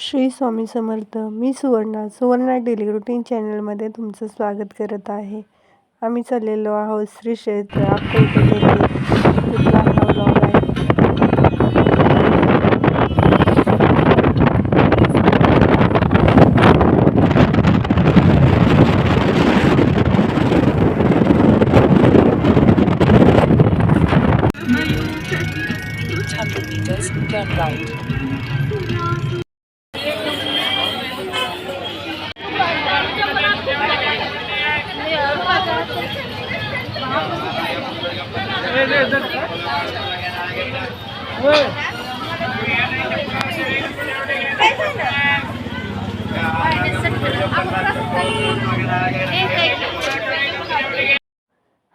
श्री स्वामी समर्थ मी Suvarna Suvarna daily routine चॅनलमध्ये तुमचं स्वागत करत आहे आम्ही चाललेलो आहोत श्री क्षेत्र अक्कलकोट येथे तिथला हा vlog meters, turn right.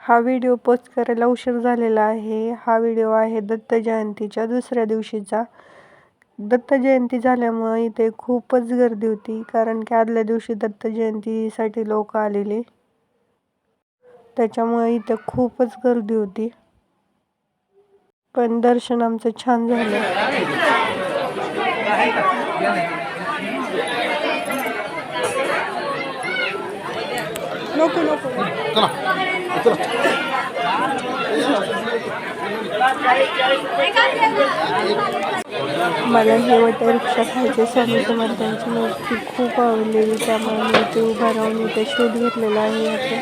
हा व्हिडिओ पोस्ट करायला उशीर झालेला आहे. हा व्हिडिओ आहे दत्त जयंतीच्या दुसऱ्या दिवशीचा. दत्त जयंती झाल्यामुळे इथे खूपच गर्दी होती कारण की आदल्या दिवशी दत्त जयंतीसाठी लोक आलेले. त्याच्यामुळे इथे खूपच गर्दी होती. पण दर्शन आमचं छान झालं. नको नको. मला हे वटे रिक्षा खायचे स्वामी समर्थांची मूर्ती खूप आवडलेली त्यामुळे मी इथे उभा राहून इथे शोध घेतलेला आहे.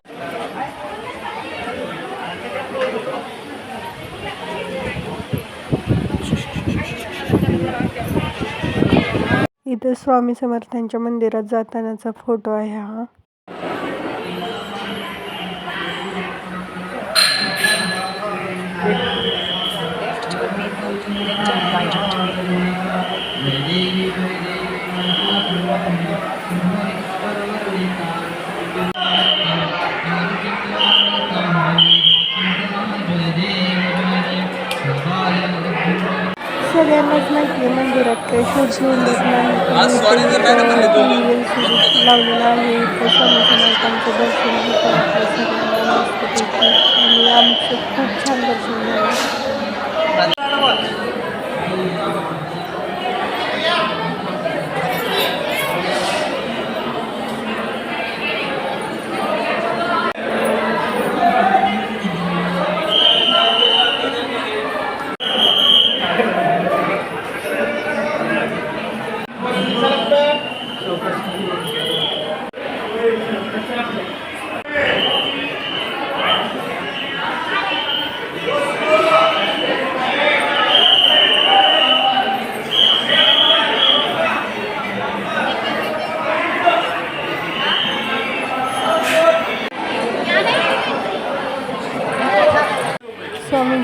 इथे स्वामी समर्थांच्या मंदिरात जातानाचा फोटो आहे हा. सगळ्यांनाच माहिती आहे मंदिरात काही शोध घेऊन देत नाही लावलेला आहे स्वामी समर्थांचं दर्शन सगळ्यांना मस्तपैकी आणि आमचं खूप छान दर्शन झालं Thank you.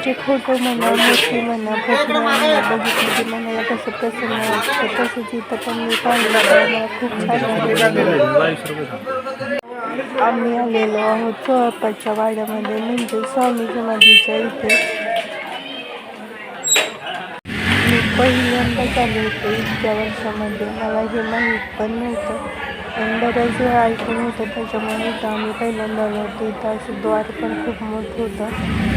स्वामींचे फोटो म्हणा मूर्ती म्हणा प्रतिमा म्हणा बघितली की मनाला कसं प्रसन्न वाटतं तसंच इथं पण मी पाहिलं तर मला खूप छान आम्ही आलेलो आहोत चोळपाच्या वाड्यामध्ये म्हणजे स्वामी समाधीच्या इथे. मी पहिल्यांदाच आले होते इतक्या वर्षामध्ये. मला हे माहीत पण नव्हतं. पण बऱ्याच वेळा ऐकून होतं त्याच्यामुळे इथं आम्ही पहिल्यांदा आलो होतो. इथं असं द्वार पण खूप मोठं होतं.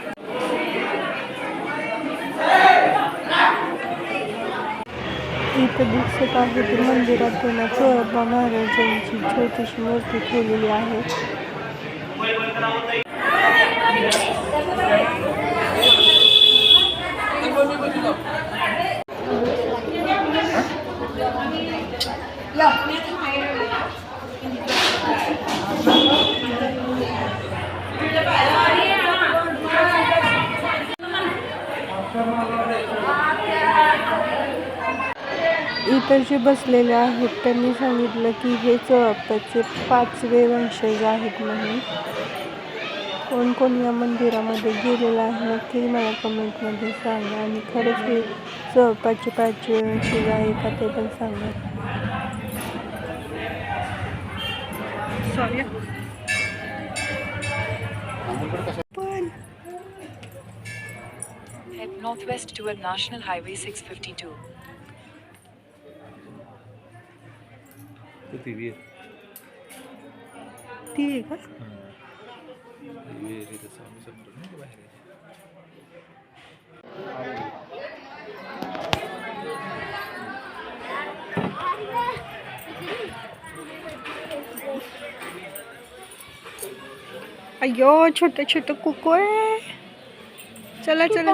इथं दिसत आहे ते मंदिरात ना महाराजांची छोटीशी मूर्ती ठेवलेली आहे. इतर जे बसलेले आहेत. त्यांनी सांगितलं की हे चोळप्पाचे पाचवे वंशज आहेत म्हणून. कोण कोण या मंदिरामध्ये गेलेलं आहे नक्की मला कमेंटमध्ये सांगा. आणि खरंच हे चोळप्पाचे पाचवे वंशज आहे का ते पण सांगा. पण Head northwest toward National Highway 652. ती आहे? अय्यो छोटं छोटं कुकू आहे चला. चला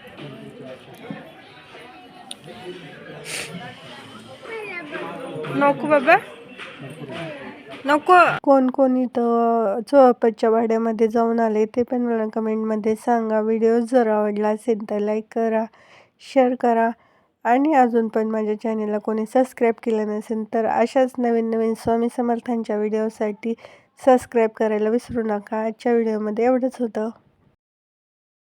नको बाबा. नको. कोण कोण इथं चोळपतच्या भाड्यामध्ये जाऊन आले ते पण मला कमेंटमध्ये सांगा. व्हिडिओ जर आवडला असेल तर लाईक करा शेअर करा. आणि अजून पण माझ्या चॅनेलला कोणी सबस्क्राईब केलं नसेल तर अशाच नवीन नवीन स्वामी समर्थांच्या व्हिडिओसाठी सबस्क्राईब करायला विसरू नका. आजच्या व्हिडिओमध्ये एवढंच होतं.